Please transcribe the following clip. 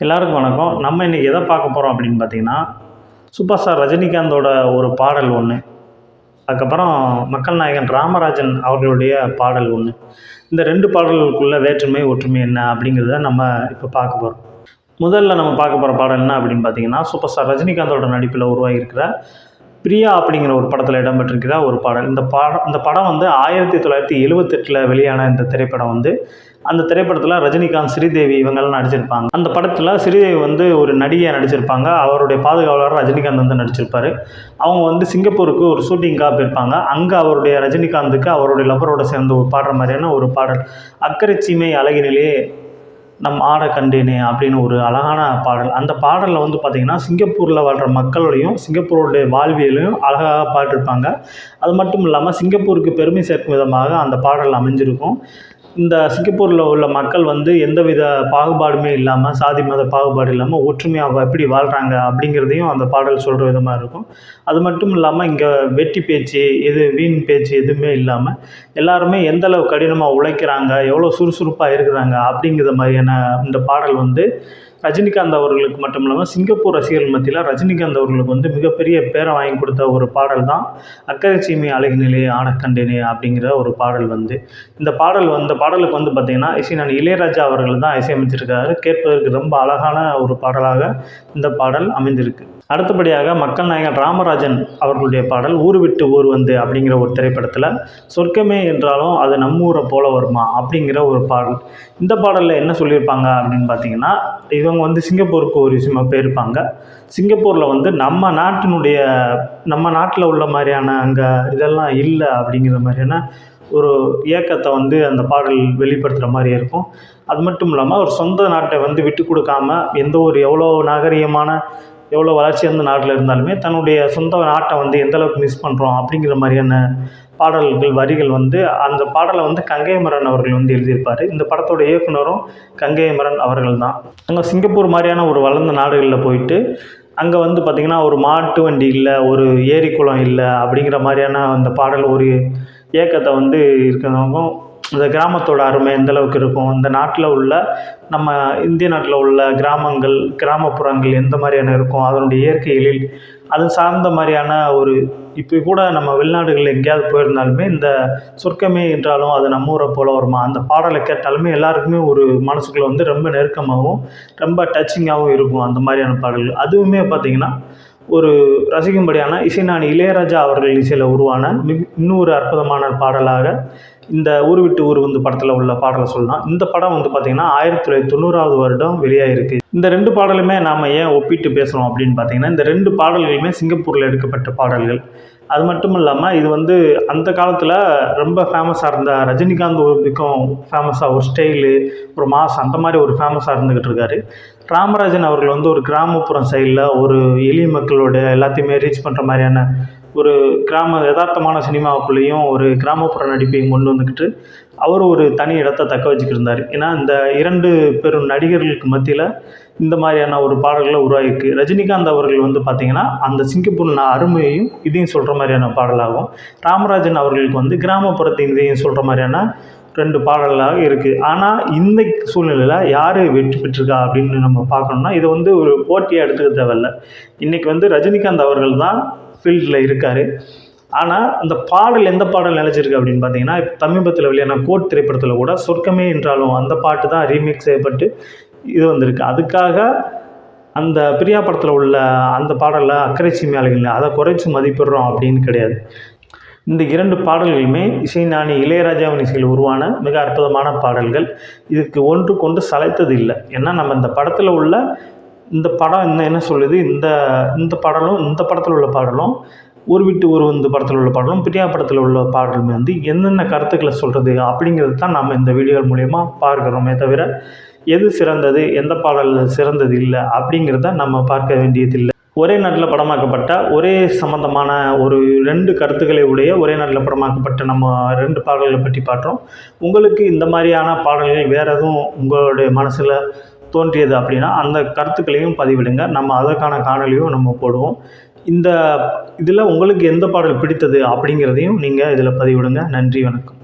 எல்லாருக்கும் வணக்கம். நம்ம இன்றைக்கி எதை பார்க்க போகிறோம் அப்படின்னு பார்த்தீங்கன்னா சூப்பர் ஸ்டார் ரஜினிகாந்தோட ஒரு பாடல் ஒன்று அதுக்கப்புறம் மக்கள் நாயகன் ராமராஜன் அவர்களுடைய பாடல் ஒன்று இந்த ரெண்டு பாடல்களுக்குள்ள வேற்றுமை ஒற்றுமை என்ன அப்படிங்கிறத நம்ம இப்போ பார்க்க போகிறோம் முதல்ல நம்ம பார்க்க போகிற பாடல் என்ன அப்படின்னு பார்த்தீங்கன்னா சூப்பர் ஸ்டார் ரஜினிகாந்தோட நடிப்பில் உருவாகியிருக்கிற பிரியா அப்படிங்கிற ஒரு படத்தில் இடம்பெற்றிருக்கிற ஒரு பாடல். இந்த பாடம் இந்த படம் வந்து ஆயிரத்தி தொள்ளாயிரத்தி எழுவத்தெட்டில் வெளியான இந்த திரைப்படம் வந்து அந்த திரைப்படத்தில் ரஜினிகாந்த் ஸ்ரீதேவி இவங்கெல்லாம் நடிச்சிருப்பாங்க. அந்த படத்தில் ஸ்ரீதேவி வந்து ஒரு நடிகையாக நடிச்சிருப்பாங்க. அவருடைய பாதுகாவலர் ரஜினிகாந்த் வந்து நடிச்சிருப்பார். அவங்க வந்து சிங்கப்பூருக்கு ஒரு ஷூட்டிங்காக போயிருப்பாங்க. அங்கே அவருடைய ரஜினிகாந்துக்கு அவருடைய லவரோட சேர்ந்து பாடுற மாதிரியான ஒரு பாடல். அக்கறை சீமை அழகினிலே நம் ஆட கண்டேனே அப்படின்னு ஒரு அழகான பாடல். அந்த பாடலில் வந்து பார்த்திங்கன்னா சிங்கப்பூரில் வாழ்கிற மக்களோடையும் சிங்கப்பூருடைய வாழ்வியலையும் அழகாக பாடிருப்பாங்க. அது மட்டும் இல்லாமல் சிங்கப்பூருக்கு பெருமை சேர்க்கும் விதமாக அந்த பாடல் அமைஞ்சிருக்கும். இந்த சிங்கப்பூரில் உள்ள மக்கள் வந்து எந்தவித பாகுபாடுமே இல்லாமல் சாதி மத பாகுபாடு இல்லாமல் ஒற்றுமையாக எப்படி வாழ்கிறாங்க அப்படிங்கிறதையும் அந்த பாடல் சொல்கிற விதமாக இருக்கும். அது மட்டும் இல்லாமல் இங்கே வெட்டி பேச்சு எது வீண் பேச்சு எதுவுமே இல்லாமல் எல்லாருமே எந்தளவு கடினமாக உழைக்கிறாங்க எவ்வளோ சுறுசுறுப்பாக இருக்கிறாங்க அப்படிங்கிற மாதிரியான இந்த பாடல் வந்து ரஜினிகாந்த் அவர்களுக்கு மட்டும் இல்லாமல் சிங்கப்பூர் ரசிகர்கள் மத்தியில் ரஜினிகாந்த் அவர்களுக்கு வந்து மிகப்பெரிய பேரை வாங்கி கொடுத்த ஒரு பாடல் தான் அக்கறை சீமை அழகினிலே ஆனக்கண்டேனே அப்படிங்கிற ஒரு பாடல் வந்து. இந்த பாடல் வந்து பாடலுக்கு வந்து பார்த்திங்கன்னா இசை நான் இளையராஜா அவர்கள் தான் இசையமைச்சிருக்காரு கேட்பதற்கு ரொம்ப அழகான ஒரு பாடலாக இந்த பாடல் அமைந்திருக்கு. அடுத்தபடியாக மக்கள் நாயகன் ராமராஜன் அவர்களுடைய பாடல் ஊர் விட்டு ஊர் வந்து அப்படிங்கிற ஒரு திரைப்படத்தில் சொர்க்கமே என்றாலும் அது நம்மூரை போல வருமா அப்படிங்கிற ஒரு பாடல். இந்த பாடலில் என்ன சொல்லியிருப்பாங்க அப்படின்னு பார்த்தீங்கன்னா இது இவங்க வந்து சிங்கப்பூருக்கு ஒரு விஷயமா போயிருப்பாங்க சிங்கப்பூரில் வந்து நம்ம நாட்டினுடைய நம்ம நாட்டில் உள்ள மாதிரியான அங்கே இதெல்லாம் இல்லை அப்படிங்கிற மாதிரியான ஒரு இயக்கத்தை வந்து அந்த பாடல் வெளிப்படுத்துகிற மாதிரி இருக்கும். அது மட்டும் இல்லாமல் ஒரு சொந்த நாட்டை வந்து விட்டு கொடுக்காம எந்த ஒரு எவ்வளோ நாகரிகமான எவ்வளோ வளர்ச்சி அந்த நாட்டில் இருந்தாலுமே தன்னுடைய சொந்த நாட்டை வந்து எந்தளவுக்கு மிஸ் பண்ணுறோம் அப்படிங்கிற மாதிரியான பாடல்கள் வரிகள் வந்து அந்த பாடலை வந்து கங்கைமரன் அவர்கள் வந்து எழுதியிருப்பார். இந்த படத்தோட இயக்குனரும் கங்கைமரன் அவர்கள் தான் அங்கே சிங்கப்பூர் மாதிரியான ஒரு வளர்ந்த நாடுகளில் போயிட்டு அங்கே வந்து பார்த்திங்கன்னா ஒரு மாட்டு வண்டி இல்லை ஒரு ஏரி குளம் இல்லை அப்படிங்கிற மாதிரியான அந்த பாடல் ஒரு இயக்கத்தை வந்து இருக்கிறவங்க இந்த கிராமத்தோட அருமை எந்தளவுக்கு இருக்கும்? இந்த நாட்டில் உள்ள நம்ம இந்திய நாட்டில் உள்ள கிராமங்கள் கிராமப்புறங்கள் எந்த மாதிரியான இருக்கும்? அதனுடைய இயற்கை எழில் அது சார்ந்த மாதிரியான ஒரு இப்போ கூட நம்ம வெளிநாடுகளில் எங்கேயாவது போயிருந்தாலுமே இந்த சொர்க்கமே என்றாலும் அது நம்ம ஊரை போல வருமா? அந்த பாடலை கேட்டாலுமே எல்லாருக்குமே ஒரு மனசுக்குள்ளே வந்து ரொம்ப நெருக்கமாகவும் ரொம்ப டச்சிங்காகவும் இருக்கும் அந்த மாதிரியான பாடல்கள். அதுவுமே பார்த்திங்கன்னா ஒரு ரசிக்கும்படியான இசைஞானி இளையராஜா அவர்கள் இசையில் உருவான மிக இன்னொரு அற்புதமான பாடலாக இந்த ஊர் விட்டு ஊர் வந்து படத்தில் உள்ள பாடலை சொல்லலாம் இந்த படம் வந்து பார்த்திங்கன்னா ஆயிரத்தி தொள்ளாயிரத்தி தொண்ணூறாவது வருடம் வெளியாகிருக்கு இந்த ரெண்டு பாடலுமே நாம் ஏன் ஒப்பிட்டு பேசுகிறோம் அப்படின்னு பார்த்தீங்கன்னா இந்த ரெண்டு பாடல்களுமே சிங்கப்பூரில் எடுக்கப்பட்ட பாடல்கள். அது மட்டும் இல்லாமல் இது வந்து அந்த காலத்தில் ரொம்ப ஃபேமஸாக இருந்த ரஜினிகாந்த் ஒருக்கும் ஃபேமஸாக ஒரு ஸ்டைலு ஒரு மாஸ் அந்த மாதிரி ஒரு ஃபேமஸாக இருந்துக்கிட்டு இருக்காரு. ராமராஜன் அவர்கள் வந்து ஒரு கிராமப்புறம் சைடில் ஒரு எளிய மக்களோட எல்லாத்தையுமே ரீச் பண்ணுற மாதிரியான ஒரு கிராம யதார்த்தமான சினிமாவுக்குள்ளேயும் ஒரு கிராமப்புற நடிப்பையும் கொண்டு வந்துக்கிட்டு அவர் ஒரு தனி இடத்த தக்க வச்சுக்கிருந்தார் ஏன்னா இந்த இரண்டு பெரும் நடிகர்களுக்கு மத்தியில் இந்த மாதிரியான ஒரு பாடல்களை உருவாகிருக்கு ரஜினிகாந்த் அவர்கள் வந்து பார்த்திங்கன்னா அந்த சிங்கப்பூர் அருமையையும் இதையும் சொல்கிற மாதிரியான பாடலாகும் ராமராஜன் அவர்களுக்கு வந்து கிராமப்புறத்தையும் இதையும் சொல்கிற மாதிரியான ரெண்டு பாடல்களாக இருக்குது ஆனால் இந்த சூழ்நிலையில் யார் வெற்றி பெற்றிருக்கா அப்படின்னு நம்ம பார்க்கணுன்னா இதை வந்து ஒரு போட்டியாக எடுத்துக்க தேவையில்ல. இன்றைக்கி வந்து ரஜினிகாந்த் அவர்கள் தான் ஃபீல்டில் இருக்கார். ஆனால் அந்த பாடல் எந்த பாடல் நிலச்சிருக்கு அப்படின்னு பார்த்தீங்கன்னா இப்போ சமீபத்தில் வெளியான கோட் திரைப்படத்தில் கூட சொர்க்கமே என்றாலும் அந்த பாட்டு தான் ரீமேக் செய்யப்பட்டு இது வந்திருக்கு. அதுக்காக அந்த பிரியா படத்தில் உள்ள அந்த பாடலில் அக்கறை சீமையாளர்கள் அதை குறைச்சி மதிப்பிடுறோம் அப்படின்னு கிடையாது. இந்த இரண்டு பாடல்களுமே இசைஞானி இளையராஜாவின் இசையில் உருவான மிக அற்புதமான பாடல்கள். இதுக்கு ஒன்று கொண்டு சளைத்தது இல்லை. ஏன்னா நம்ம இந்த படத்தில் உள்ள இந்த படம் என்ன என்ன சொல்லுது? இந்த இந்த பாடலும் இந்த படத்தில் உள்ள பாடலும் ஒரு விட்டு ஒரு இந்த படத்தில் உள்ள பாடலும் பிரியா படத்தில் உள்ள பாடலுமே வந்து என்னென்ன கருத்துக்களை சொல்கிறது அப்படிங்கிறது தான் நம்ம இந்த வீடியோ மூலயமா பார்க்குறோமே தவிர எது சிறந்தது எந்த பாடல் சிறந்தது இல்லை அப்படிங்கிறத நம்ம பார்க்க வேண்டியதில்லை. ஒரே நாட்டில் படமாக்கப்பட்ட ஒரே சம்மந்தமான ஒரு ரெண்டு கருத்துக்களை உடைய ஒரே நாட்டில் படமாக்கப்பட்ட நம்ம ரெண்டு பாடல்களை பற்றி பார்த்தோம் உங்களுக்கு இந்த மாதிரியான பாடல்கள் வேறு எதுவும் உங்களுடைய மனசில் தோன்றியது அப்படின்னா அந்த கருத்துக்களையும் பதிவிடுங்க. நம்ம அதற்கான காணொலியும் நம்ம போடுவோம். இந்த இதில் உங்களுக்கு எந்த பாடல் பிடித்தது அப்படிங்கிறதையும் நீங்கள் இதில் பதிவிடுங்க. நன்றி வணக்கம்.